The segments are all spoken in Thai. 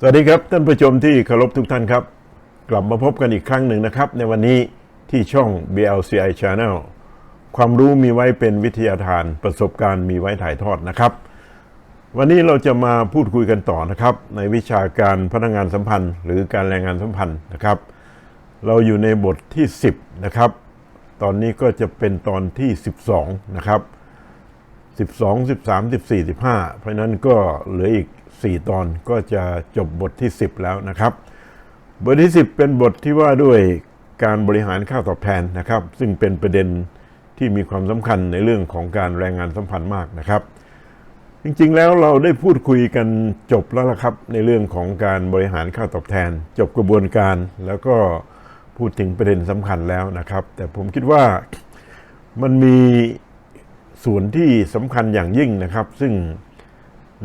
สวัสดีครับท่านผู้ชมที่เคารพทุกท่านครับ กลับมาพบกันอีกครั้งหนึ่งนะครับ ในวันนี้ที่ช่อง BLCI Channel ความรู้มีไว้เป็นวิทยาทานประสบการณ์มีไว้ถ่ายทอดนะครับ วันนี้เราจะมาพูดคุยกันต่อนะครับ ในวิชาการพนักงานสัมพันธ์ หรือการแรงงานสัมพันธ์นะครับ เราอยู่ในบทที่ 10 นะครับ ตอนนี้ก็จะเป็นตอนที่ 12 นะครับ 12 13 14 15 เพราะนั้นก็เหลืออีก 4 ตอนก็จะจบบทที่ 10 แล้วนะครับ บทที่ 10 เป็นบทที่ว่าด้วยการบริหารค่าตอบแทนนะครับ ซึ่งเป็นประเด็นที่มีความสำคัญในเรื่องของการแรงงานสัมพันธ์มากนะครับ จริงๆแล้วเราได้พูดคุยกันจบแล้วละครับ ในเรื่องของการบริหารค่าตอบแทน จบกระบวนการแล้วก็พูดถึงประเด็นสำคัญแล้วนะครับ แต่ผมคิดว่ามันมี ส่วนที่สำคัญอย่างยิ่งนะครับ ซึ่ง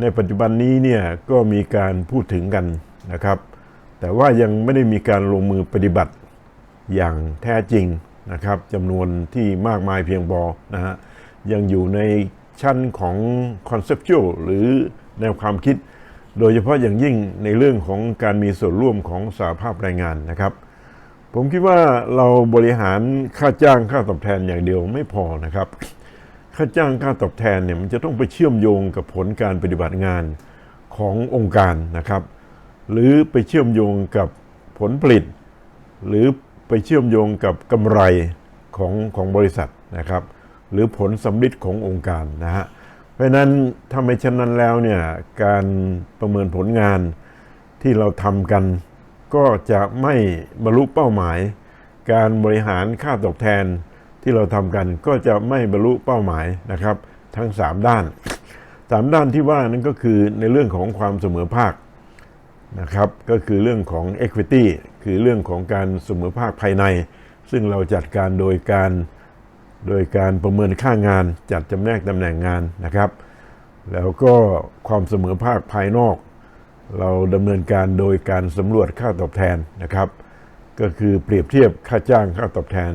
ในปัจจุบันนี้เนี่ยก็มีการพูดถึงกันนะครับ แต่ว่ายังไม่ได้มีการลงมือปฏิบัติอย่างแท้จริงนะครับจำนวนที่มากมายเพียงพอนะฮะยังอยู่ในชั้นของ conceptual หรือแนวความคิด โดยเฉพาะอย่างยิ่งในเรื่องของการมีส่วนร่วมของสาภาพแรงงานนะครับ ผมคิดว่าเราบริหารค่าจ้างค่าตอบแทนอย่างเดียวไม่พอนะครับ ค่าจ้างค่าตอบแทนเนี่ยมันจะต้องไปเชื่อมโยงกับผลการปฏิบัติงานขององค์การนะครับ หรือไปเชื่อมโยงกับผลผลิต หรือไปเชื่อมโยงกับกำไรของของบริษัทนะครับ หรือผลสำลิดขององค์การนะฮะเพราะฉะนั้นถ้าไม่เช่นนั้นแล้วเนี่ยการประเมินผลงานที่เราทำกัน ก็จะไม่บรรลุเป้าหมาย การบริหารค่าตอบแทน ที่เราทำกันก็จะไม่บรรลุเป้าหมายนะครับ ทั้ง 3 ด้าน 3 ด้านที่ว่านั้นก็คือในเรื่องของความเสมอภาคนะครับก็คือเรื่องของ equity คือเรื่องของการเสมอภาคภายใน ซึ่งเราจัดการโดยการโดยการประเมินค่างาน จัดจำแนกตำแหน่งงานนะครับ แล้วก็ความเสมอภาคภายนอก เราดำเนินการโดยการสำรวจค่าตอบแทนนะครับ ก็คือเปรียบเทียบค่าจ้างค่าตอบแทน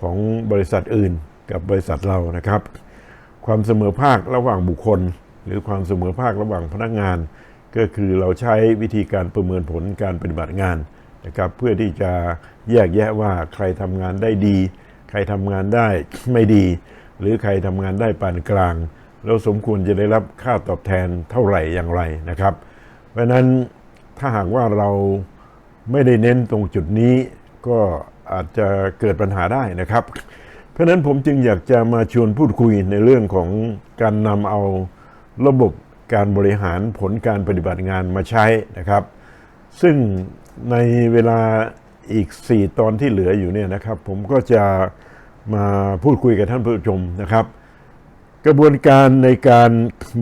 ของบริษัทอื่นกับบริษัทเรานะครับ ความเสมอภาคระหว่างบุคคล หรือความเสมอภาคระหว่างพนักงาน ก็คือเราใช้วิธีการประเมินผลการปฏิบัติงานนะครับเพื่อที่จะแยกแยะว่าใครทำงานได้ดี ใครทำงานได้ไม่ดี หรือใครทำงานได้ปานกลาง แล้วสมควรจะได้รับค่าตอบแทนเท่าไหร่อย่างไรนะครับ เพราะฉะนั้นถ้าหากว่าเราไม่ได้เน้นตรงจุดนี้ก็ อาจจะเกิดปัญหาได้นะครับ เพราะนั้นผมจึงอยากจะมาชวนพูดคุยในเรื่องของการนำเอาระบบการบริหารผลการปฏิบัติงานมาใช้นะครับ ซึ่งในเวลาอีก 4 ตอนที่เหลืออยู่เนี่ยนะครับ ผมก็จะมาพูดคุยกับท่านผู้ชมนะครับ กระบวนการในการ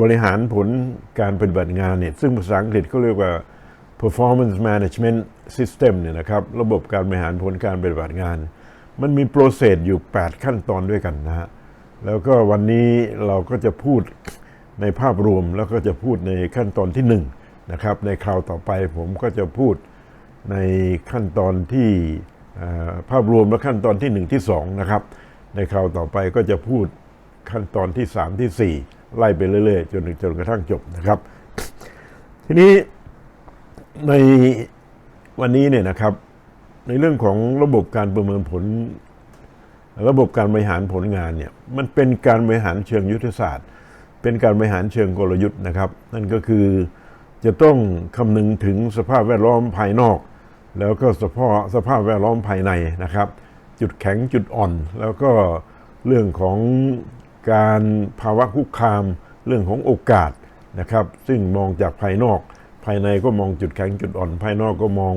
บริหารผลการปฏิบัติงานเนี่ยซึ่งภาษาอังกฤษเขาเรียกว่า performance management system เนี่ยนะครับระบบการบริหารผลการปฏิบัติงาน มันมีโปรเซสอยู่ 8 ขั้นตอนด้วยกันนะฮะแล้วก็วันนี้เราก็จะพูดในภาพรวมแล้วก็จะพูดในขั้นตอนที่1นะครับในคราวต่อไปผมก็จะพูดในขั้นตอนที่ภาพรวมและขั้นตอนที่ 1 ที่2นะครับในคราวต่อไปก็จะพูดขั้นตอนที่ 3 ที่ 4 ไล่ไปเรื่อยๆ จนจนกระทั่งจบนะครับ ทีนี้ใน วันนี้เนี่ยนะครับ ในเรื่องของระบบการประเมินผล ระบบการบริหารผลงานเนี่ยมันเป็นการบริหารเชิงยุทธศาสตร์ เป็นการบริหารเชิงกลยุทธ์นะครับ นั่นก็คือจะต้องคำนึงถึงสภาพแวดล้อมภายนอก แล้วก็สภาพสภาพแวดล้อมภายในนะครับ จุดแข็งจุดอ่อน แล้วก็เรื่องของการภาวะคุกคาม เรื่องของโอกาสนะครับ ซึ่งมองจากภายนอก ภายในก็มองจุดแข็งจุดอ่อน ภายนอกก็มอง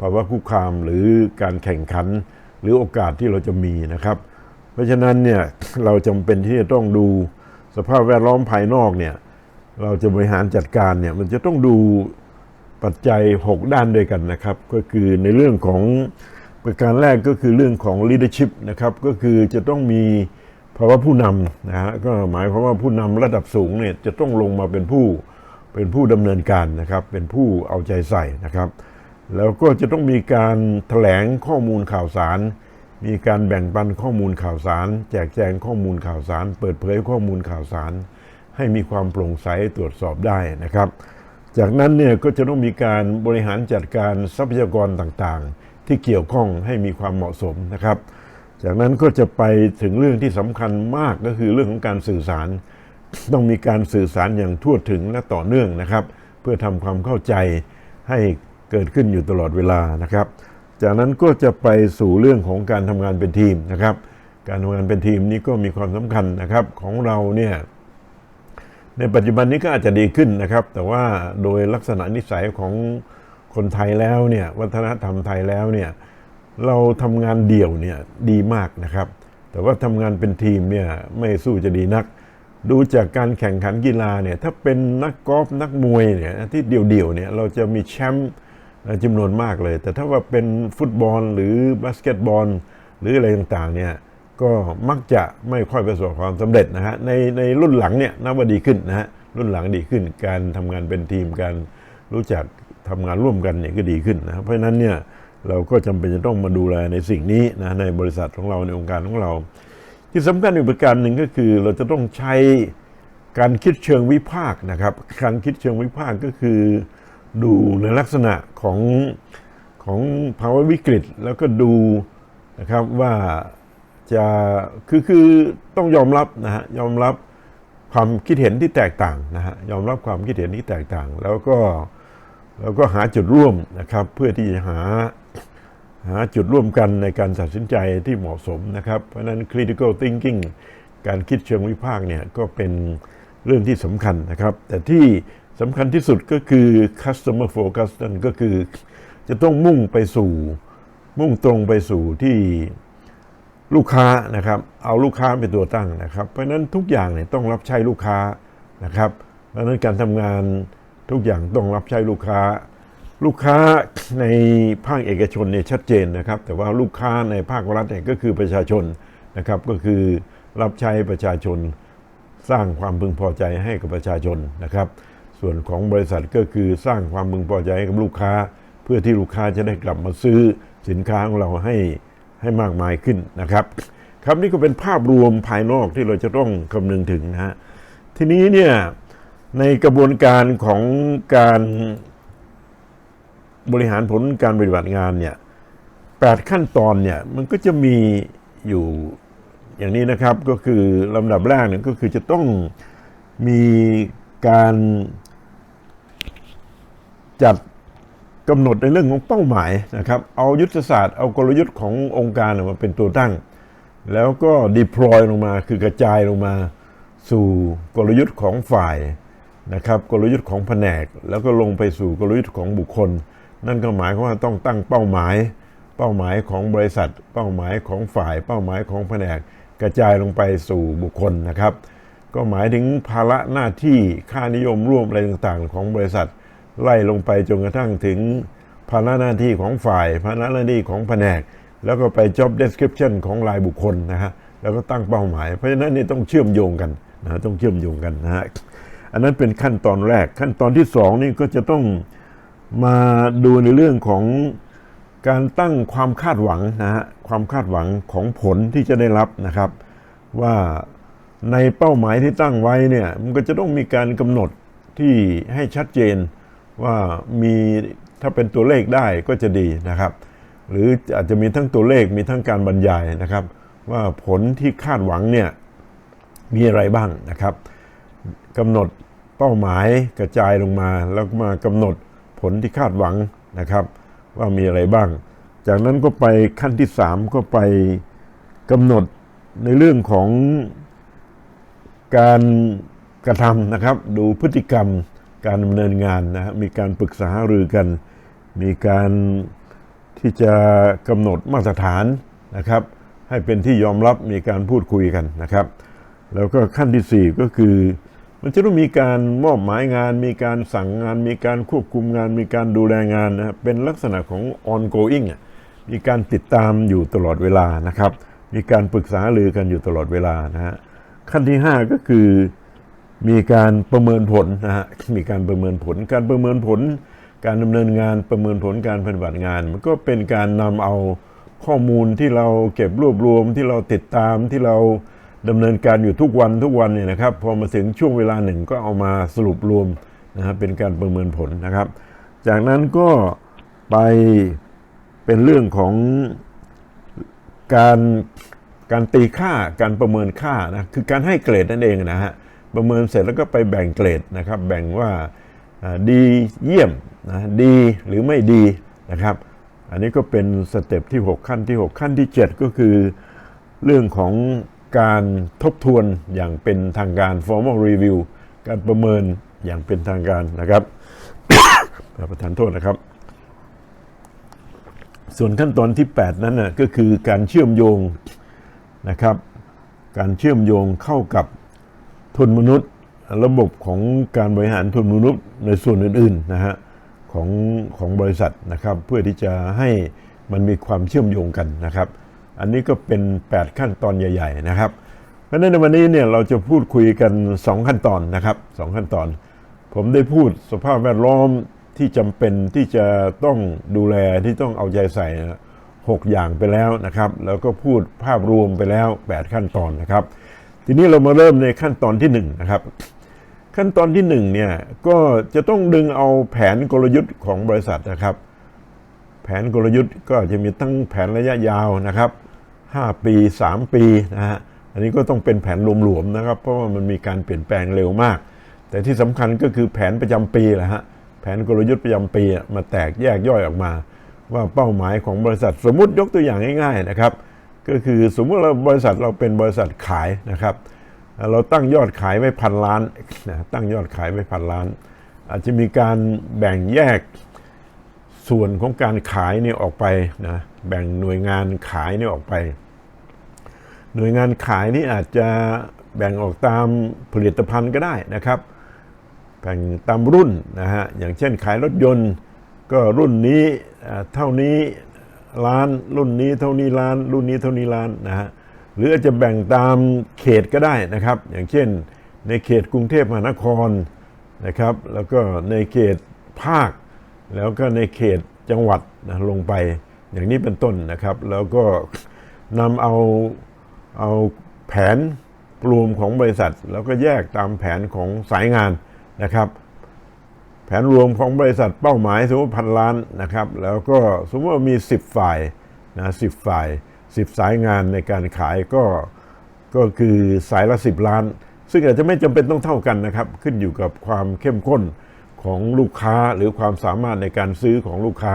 ภาวะคุกคามหรือการแข่งขัน หรือโอกาสที่เราจะมีนะครับ เพราะฉะนั้นเนี่ยเราจำเป็นที่จะต้องดูสภาพแวดล้อมภายนอกเนี่ยเราจะบริหารจัดการเนี่ยมันจะต้องดูปัจจัย 6 ด้านด้วยกันนะครับ ก็คือในเรื่องของประการแรกก็คือเรื่องของ leadership นะครับก็คือจะต้องมีภาวะผู้นำนะฮะก็หมายความว่าผู้นำระดับสูงเนี่ยจะต้องลงมาเป็นผู้ เป็นผู้ดำเนินการนะครับ เป็นผู้เอาใจใส่นะครับ แล้วก็จะต้องมีการแถลงข้อมูลข่าวสาร มีการแบ่งปันข้อมูลข่าวสาร แจกแจงข้อมูลข่าวสาร เปิดเผยข้อมูลข่าวสาร ให้มีความโปร่งใสตรวจสอบได้นะครับ จากนั้นเนี่ยก็จะต้องมีการบริหารจัดการทรัพยากรต่างๆ ที่เกี่ยวข้องให้มีความเหมาะสมนะครับ จากนั้นก็จะไปถึงเรื่องที่สำคัญมากก็คือเรื่องของการสื่อสาร ต้องมีการสื่อสารอย่างทั่วถึงและต่อเนื่องนะครับ เพื่อทำความเข้าใจให้เกิดขึ้นอยู่ตลอดเวลานะครับ จากนั้นก็จะไปสู่เรื่องของการทำงานเป็นทีมนะครับ การทำงานเป็นทีมนี้ก็มีความสำคัญนะครับของเราเนี่ยในปัจจุบันนี้ก็อาจจะดีขึ้นนะครับ แต่ว่าโดยลักษณะนิสัยของคนไทยแล้วเนี่ยวัฒนธรรมไทยแล้วเนี่ยเราทำงานเดี่ยวเนี่ยดีมากนะครับ แต่ว่าทำงานเป็นทีมเนี่ยไม่สู้จะดีนัก ดูจากการแข่งขันกีฬาเนี่ยถ้าเป็นนักกอล์ฟนักมวยเนี่ยที่เดี่ยวๆเนี่ยเราจะมีแชมป์จำนวนมากเลย แต่ถ้าว่าเป็นฟุตบอลหรือบาสเกตบอล หรืออะไรต่างๆเนี่ยก็มักจะไม่ค่อยประสบความสำเร็จนะฮะในในรุ่นหลังเนี่ยนับว่าดีขึ้นนะฮะรุ่นหลังดีขึ้น การทำงานเป็นทีมการรู้จักทำงานร่วมกันเนี่ยก็ดีขึ้นนะเพราะฉะนั้นเนี่ยเราก็จำเป็นจะต้องมาดูแลในสิ่งนี้นะในบริษัทของเราในองค์การของเรา ที่สำคัญอีกประการหนึ่งก็คือเราจะต้องใช้การคิดเชิงวิพากษ์นะครับ การคิดเชิงวิพากษ์ก็คือดูในลักษณะของของภาวะวิกฤตแล้วก็ดูนะครับว่าจะคือคือต้องยอมรับนะฮะยอมรับความคิดเห็นที่แตกต่างนะฮะยอมรับความคิดเห็นที่แตกต่าง แล้วก็แล้วก็หาจุดร่วมนะครับ เพื่อที่จะหา หาจุดร่วมกันในการตัดสินใจที่เหมาะสมนะครับ เพราะนั้น critical thinking การคิดเชิงวิพากษ์เนี่ยก็เป็นเรื่องที่สำคัญนะครับ แต่ที่สำคัญที่สุดก็คือ customer focus นั่นก็คือ จะต้องมุ่งไปสู่มุ่งตรงไปสู่ที่ลูกค้านะครับ เอาลูกค้าเป็นตัวตั้งนะครับ เพราะนั้นทุกอย่างเนี่ยต้องรับใช้ลูกค้านะครับ เพราะนั้นการทำงานทุกอย่างต้องรับใช้ลูกค้า ลูกค้าในภาคเอกชนเนี่ยชัดเจนนะครับ แต่ว่าลูกค้าในภาครัฐเนี่ยก็คือประชาชนนะครับก็คือรับใช้ประชาชนสร้างความพึงพอใจให้กับประชาชนนะครับ ส่วนของบริษัทก็คือสร้างความพึงพอใจให้กับลูกค้า เพื่อที่ลูกค้าจะได้กลับมาซื้อสินค้าของเราให้ให้มากมายขึ้นนะครับครับนี่ก็เป็นภาพรวมภายนอกที่เราจะต้องคำนึงถึงนะฮะทีนี้เนี่ยในกระบวนการของการ บริหารผลการปฏิบัติงานเนี่ยแปดขั้นตอนเนี่ยมันก็จะมีอยู่อย่างนี้นะครับก็คือลำดับแรกเนี่ยก็คือจะต้องมีการจัดกำหนดในเรื่องของเป้าหมายนะครับ เอายุทธศาสตร์เอากลยุทธ์ขององค์การมาเป็นตัวตั้ง แล้วก็ deploy ลงมาคือกระจายลงมาสู่กลยุทธ์ของฝ่ายนะครับ กลยุทธ์ของแผนก แล้วก็ลงไปสู่กลยุทธ์ของบุคคล นั่นก็หมายความว่าต้องตั้งเป้าหมาย เป้าหมายของบริษัท เป้าหมายของฝ่าย เป้าหมายของแผนกกระจายลงไปสู่บุคคลนะครับ ก็หมายถึงภาระหน้าที่ค่านิยมร่วมอะไรต่างๆ ของบริษัท ไล่ลงไปจนกระทั่งถึงภาระหน้าที่ของฝ่าย ภาระหน้าที่ของแผนก แล้วก็ไป job description ของรายบุคคลนะฮะแล้วก็ตั้งเป้าหมาย เพราะฉะนั้นนี่ต้องเชื่อมโยงกันนะต้องเชื่อมโยงกันนะฮะอันนั้นเป็นขั้นตอนแรกขั้นตอนที่สองนี่ก็จะต้อง มาดูในเรื่องของการตั้งความคาดหวังนะฮะความคาดหวังของผลที่จะได้รับนะครับ ว่าในเป้าหมายที่ตั้งไว้เนี่ยมันก็จะต้องมีการกำหนดที่ให้ชัดเจนว่ามีถ้าเป็นตัวเลขได้ก็จะดีนะครับ หรืออาจจะมีทั้งตัวเลขมีทั้งการบรรยายนะครับ ว่าผลที่คาดหวังเนี่ยมีอะไรบ้างนะครับกำหนดเป้าหมายกระจายลงมาแล้วมากำหนด ผลที่คาดหวังนะครับ ว่ามีอะไรบ้าง จากนั้นก็ไปขั้นที่สามก็ไปกำหนดในเรื่องของการกระทำนะครับ ดูพฤติกรรมการดำเนินงานนะครับมีการปรึกษาหารือกัน มีการที่จะกำหนดมาตรฐานนะครับ ให้เป็นที่ยอมรับมีการพูดคุยกันนะครับ แล้วก็ขั้นที่สี่ก็คือ มันจะต้องมีการมอบหมายงาน มีการสั่งงาน มีการควบคุมงาน มีการดูแลงานนะครับเป็นลักษณะของ ongoing อะมีการติดตามอยู่ตลอดเวลานะครับ มีการปรึกษาหรือกันอยู่ตลอดเวลานะฮะขั้นที่ห้าก็คือมีการประเมินผลนะฮะมีการประเมินผล การประเมินผล การดำเนินงานประเมินผลการปฏิบัติงาน มันก็เป็นการนำเอาข้อมูลที่เราเก็บรวบรวมที่เราติดตามที่เรา ดำเนินการอยู่ทุกวันทุกวันเนี่ยนะครับ พอมาถึงช่วงเวลาหนึ่งก็เอามาสรุปรวมนะฮะเป็นการประเมินผลนะครับ จากนั้นก็ไปเป็นเรื่องของการการตีค่าการประเมินค่านะคือการให้เกรดนั่นเองนะฮะประเมินเสร็จแล้วก็ไปแบ่งเกรดนะครับ แบ่งว่าอ่าดีเยี่ยมนะดีหรือไม่ดีนะครับ อันนี้ก็เป็นสเต็ปที่ 6 ขั้นที่ 6 ขั้นที่ 7 ก็คือเรื่องของ การทบทวนอย่างเป็นทางการ formal review การประเมินอย่างเป็นทางการนะครับประทานโทษนะครับ ส่วนขั้นตอนที่ 8 นั้นนะก็คือการเชื่อมโยงนะครับ การเชื่อมโยงเข้ากับทุนมนุษย์ ระบบของการบริหารทุนมนุษย์ในส่วนอื่นๆนะฮะของของบริษัทนะครับ เพื่อที่จะให้มันมีความเชื่อมโยงกันนะครับ อันนี้ก็เป็น 8 ขั้นตอนใหญ่ ๆ นะครับ เพราะฉะนั้นในวันนี้เนี่ยเราจะพูดคุยกัน 2 ขั้นตอนนะครับสองขั้นตอน ผมได้พูดสภาพแวดล้อมที่จำเป็นที่จะต้องดูแลที่ต้องเอาใจใส่หกอย่างไปแล้วนะครับ แล้วก็พูดภาพรวมไปแล้ว 8 ขั้นตอนนะครับ ทีนี้เรามาเริ่มในขั้นตอนที่1นะครับขั้นตอนที่1เนี่ยก็จะต้องดึงเอาแผนกลยุทธ์ของบริษัทนะครับ แผนกลยุทธ์ก็จะมีตั้งแผนระยะยาวนะครับ 5 ปี 3 ปีนะฮะอันนี้ก็ต้องเป็นแผนรวมๆนะครับ เพราะว่ามันมีการเปลี่ยนแปลงเร็วมาก แต่ที่สำคัญก็คือแผนประจำปีแหละฮะแผนกลยุทธ์ประจำปีมาแตกแยกย่อยออกมา ว่าเป้าหมายของบริษัทสมมติยกตัวอย่างง่ายๆนะครับ ก็คือสมมติเราบริษัทเราเป็นบริษัทขายนะครับ เราตั้งยอดขายไว้พันล้านนะตั้งยอดขายไว้พันล้าน อาจจะมีการแบ่งแยก ส่วนของการขายเนี่ยออกไปนะแบ่งหน่วยงานขายเนี่ยออกไป หน่วยงานขายนี่อาจจะแบ่งออกตามผลิตภัณฑ์ก็ได้นะครับแบ่งตามรุ่นนะฮะอย่างเช่นขายรถยนต์ ก็รุ่นนี้เท่านี้ล้านรุ่นนี้เท่านี้ล้าน รุ่นนี้เท่านี้ล้านนะฮะหรืออาจจะแบ่งตามเขตก็ได้นะครับ อย่างเช่น ในเขตกรุงเทพมหานครนะครับ แล้วก็ในเขตภาค แล้วก็ในเขตจังหวัดนะลงไปอย่างนี้เป็นต้นนะครับ แล้วก็นำเอาเอาแผนรวมของบริษัท แล้วก็แยกตามแผนของสายงานนะครับ แผนรวมของบริษัทเป้าหมายสมมติพันล้านนะครับ แล้วก็สมมติว่ามี 10 ฝ่ายนะสิฝ่าย 10 สายงานในการขายก็ก็คือสายละ 10 ล้าน ซึ่งอาจจะไม่จำเป็นต้องเท่ากันนะครับ ขึ้นอยู่กับความเข้มข้น ของลูกค้าหรือความสามารถในการซื้อของลูกค้า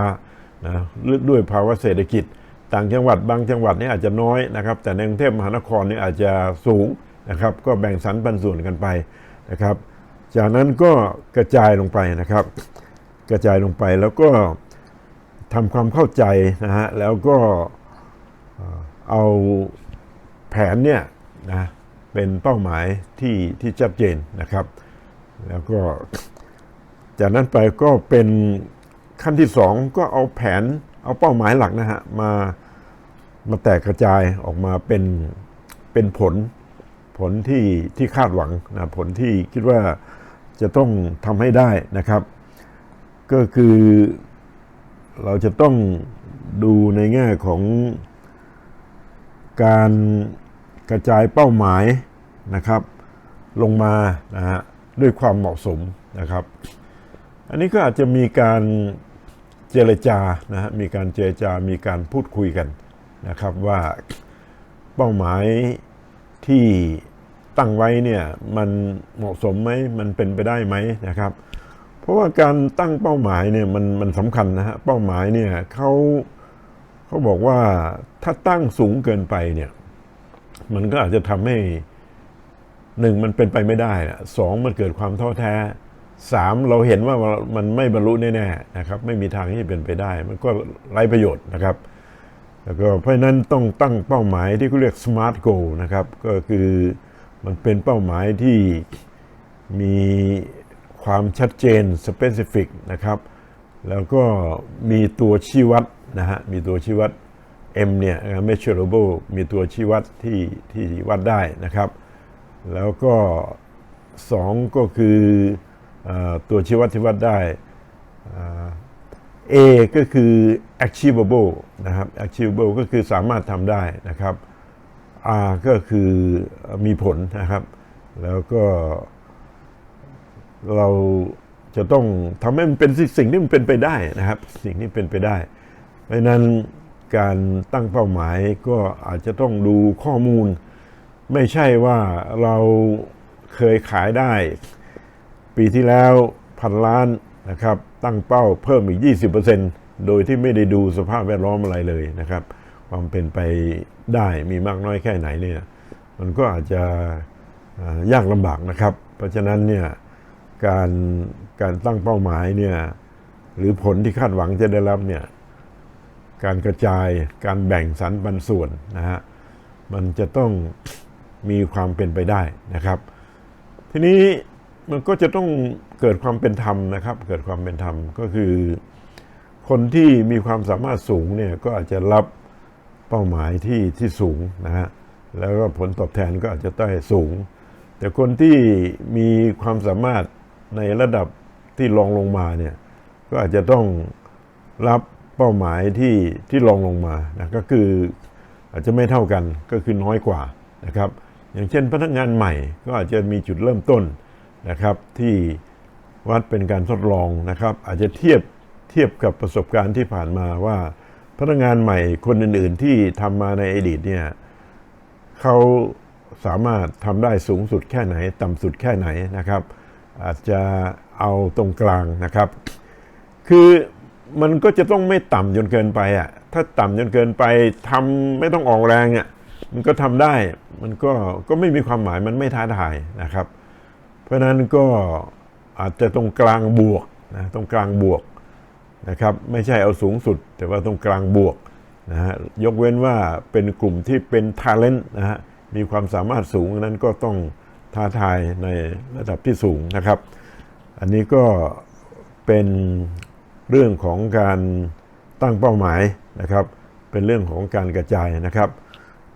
นะด้วยภาวะเศรษฐกิจ ต่างจังหวัดบางจังหวัดนี่อาจจะน้อยนะครับ แต่ในกรุงเทพมหานครนี่อาจจะสูงนะครับ ก็แบ่งสรรปันส่วนกันไปนะครับ จากนั้นก็กระจายลงไปนะครับ กระจายลงไปแล้วก็ทำความเข้าใจนะฮะแล้วก็เอ่อเอาแผนเนี่ยนะเป็นเป้าหมายที่ที่ชัดเจนนะครับ แล้วก็ จากนั้นไปก็เป็นขั้นที่สองก็เอาแผนเอาเป้าหมายหลักนะฮะมามาแตกกระจายออกมาเป็นเป็นผลผลที่ที่คาดหวังนะผลที่คิดว่าจะต้องทำให้ได้นะครับ ก็คือเราจะต้องดูในแง่ของการกระจายเป้าหมายนะครับ ลงมานะฮะด้วยความเหมาะสมนะครับ อันนี้ก็อาจจะมีการเจรจานะฮะมีการเจรจามีการพูดคุยกันนะครับว่าเป้าหมายที่ตั้งไว้เนี่ยมันเหมาะสมไหมมันเป็นไปได้ไหมนะครับ เพราะว่าการตั้งเป้าหมายเนี่ยมันมันสำคัญนะฮะเป้าหมายเนี่ยเขาเขาบอกว่าถ้าตั้งสูงเกินไปเนี่ยมันก็อาจจะทำให้หนึ่งมันเป็นไปไม่ได้นะสองมันเกิดความท้อแท้ สามเราเห็นว่ามันไม่บรรลุแน่ๆนะครับ ไม่มีทางที่จะเป็นไปได้ มันก็ไร้ประโยชน์นะครับ แล้วก็เพราะนั้นต้องตั้งเป้าหมายที่เขาเรียก smart goal นะครับ ก็คือมันเป็นเป้าหมายที่มีความชัดเจน specific นะครับ แล้วก็มีตัวชี้วัดนะฮะ มีตัวชี้วัด M เนี่ย measurable มีตัวชี้วัดที่ที่วัดได้นะครับ แล้วก็สองก็คือ ตัวชี้วัดที่วัดได้ A ก็คือ achievable นะครับ achievable ก็คือสามารถทำได้นะครับ R ก็คือมีผลนะครับ แล้วก็เราจะต้องทำให้มันเป็นสิ่งที่มันเป็นไปได้นะครับ สิ่งที่เป็นไปได้ เพราะนั้นการตั้งเป้าหมายก็อาจจะต้องดูข้อมูล ไม่ใช่ว่าเราเคยขายได้ ปีที่แล้วพันล้านนะครับ ตั้งเป้าเพิ่มอีก 20%โดยที่ไม่ได้ดูสภาพแวดล้อมอะไรเลยนะครับ ความเป็นไปได้มีมากน้อยแค่ไหนเนี่ย มันก็อาจจะยากลำบากนะครับ เพราะฉะนั้นเนี่ยการการตั้งเป้าหมายเนี่ยหรือผลที่คาดหวังจะได้รับเนี่ยการกระจายการแบ่งสรรปันส่วนนะฮะมันจะต้องมีความเป็นไปได้นะครับ ทีนี้ มันก็จะต้องเกิดความเป็นธรรมนะครับ เกิดความเป็นธรรมก็คือ คนที่มีความสามารถสูงเนี่ยก็อาจจะรับเป้าหมายที่ที่สูงนะฮะแล้วก็ผลตอบแทนก็อาจจะได้สูง แต่คนที่มีความสามารถในระดับที่รองลงมาเนี่ยก็อาจจะต้องรับเป้าหมายที่ที่รองลงมานะก็คืออาจจะไม่เท่ากันก็คือน้อยกว่านะครับ อย่างเช่นพนักงานใหม่ก็อาจจะมีจุดเริ่มต้น นะครับที่วัดเป็นการทดลองนะครับ อาจจะเทียบเทียบกับประสบการณ์ที่ผ่านมาว่าพนักงานใหม่คนอื่น ๆ ที่ทำมาในอดีตเนี่ยเขาสามารถทำได้สูงสุดแค่ไหน ต่ำสุดแค่ไหนนะครับ อาจจะเอาตรงกลางนะครับ คือมันก็จะต้องไม่ต่ำจนเกินไปอะถ้าต่ำจนเกินไปทำไม่ต้องออกแรงอะมันก็ทำได้มันก็ก็ไม่มีความหมายมันไม่ท้าทายนะครับ เพราะนั้นก็อาจจะตรงกลางบวกนะตรงกลางบวกนะครับไม่ใช่เอาสูงสุด แต่ว่าตรงกลางบวกนะฮะยกเว้นว่าเป็นกลุ่มที่เป็น talent นะฮะมีความสามารถสูงนั้นก็ต้องท้าทายในระดับที่สูงนะครับ อันนี้ก็เป็นเรื่องของการตั้งเป้าหมายนะครับ เป็นเรื่องของการกระจายนะครับ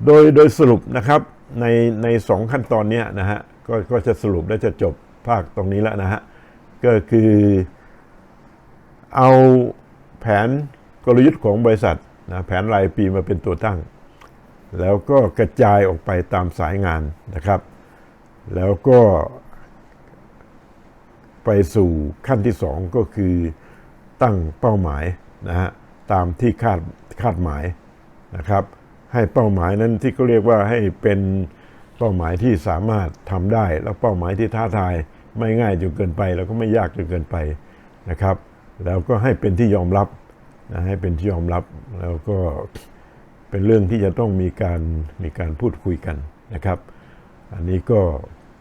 โดยโดยสรุปนะครับในในสองขั้นตอนเนี้ยนะฮะ ก็ก็จะสรุปและจะจบภาคตรงนี้แล้วนะฮะ ก็คือเอาแผนกลยุทธ์ของบริษัทนะแผนรายปีมาเป็นตัวตั้ง แล้วก็กระจายออกไปตามสายงานนะครับ แล้วก็ไปสู่ขั้นที่สองก็คือตั้งเป้าหมายนะฮะตามที่คาดคาดหมายนะครับ ให้เป้าหมายนั้นที่เขาเรียกว่าให้เป็น เป้าหมายที่สามารถทำได้ แล้วเป้าหมายที่ท้าทาย ไม่ง่ายจนเกินไป แล้วก็ไม่ยากจนเกินไปนะครับ แล้วก็ให้เป็นที่ยอมรับนะให้เป็นที่ยอมรับแล้วก็เป็นเรื่องที่จะต้องมีการมีการพูดคุยกันนะครับ อันนี้ก็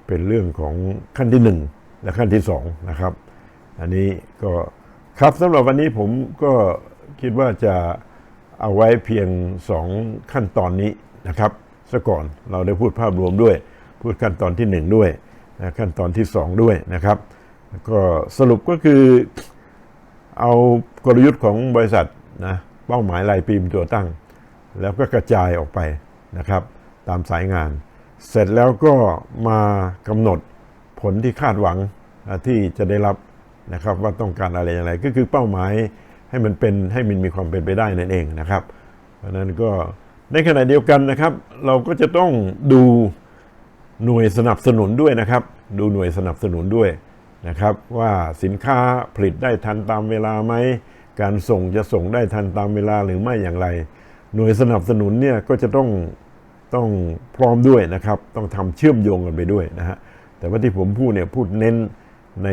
เป็นเรื่องของขั้นที่หนึ่งและขั้นที่สองนะครับ อันนี้ก็ครับสำหรับวันนี้ผมก็คิดว่าจะเอาไว้เพียงสองขั้นตอนนี้นะครับ ซะก่อน เราได้พูดภาพรวมด้วย พูดขั้นตอนที่หนึ่งด้วยนะขั้นตอนที่สองด้วยนะครับก็สรุปก็คือเอากลยุทธ์ของบริษัทนะเป้าหมายรายปีเป็นตัวตั้ง แล้วก็กระจายออกไปนะครับ ตามสายงาน เสร็จแล้วก็มากำหนดผลที่คาดหวังที่จะได้รับนะครับว่าต้องการอะไรอย่างไร ก็คือเป้าหมายให้มันเป็นให้มันมีความเป็นไปได้นั่นเองนะครับ เพราะนั้นก็ ในขณะเดียวกันนะครับ เราก็จะต้องดูหน่วยสนับสนุนด้วยนะครับ ดูหน่วยสนับสนุนด้วยนะครับ ว่าสินค้าผลิตได้ทันตามเวลาไหมการส่งจะส่งได้ทันตามเวลาหรือไม่อย่างไร หน่วยสนับสนุนเนี่ยก็จะต้องต้องพร้อมด้วยนะครับ ต้องทำเชื่อมโยงกันไปด้วยนะฮะแต่ว่าที่ผมพูดเนี่ยพูดเน้นใน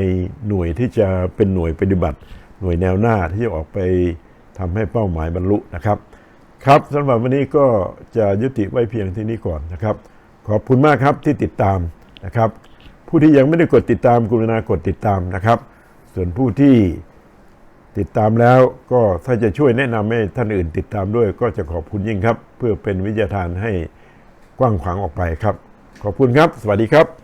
หน่วยที่จะเป็นหน่วยปฏิบัติ หน่วยแนวหน้าที่จะออกไปทำให้เป้าหมายบรรลุนะครับ ครับสำหรับวันนี้ก็จะยุติไว้เพียงที่นี้ก่อนนะครับ ขอบคุณมากครับที่ติดตามนะครับ ผู้ที่ยังไม่ได้กดติดตามกรุณากดติดตามนะครับ ส่วนผู้ที่ติดตามแล้วก็ถ้าจะช่วยแนะนำให้ท่านอื่นติดตามด้วย ก็จะขอบคุณยิ่งครับ เพื่อเป็นวิทยาทานให้กว้างขวางออกไปครับ ขอบคุณครับ สวัสดีครับ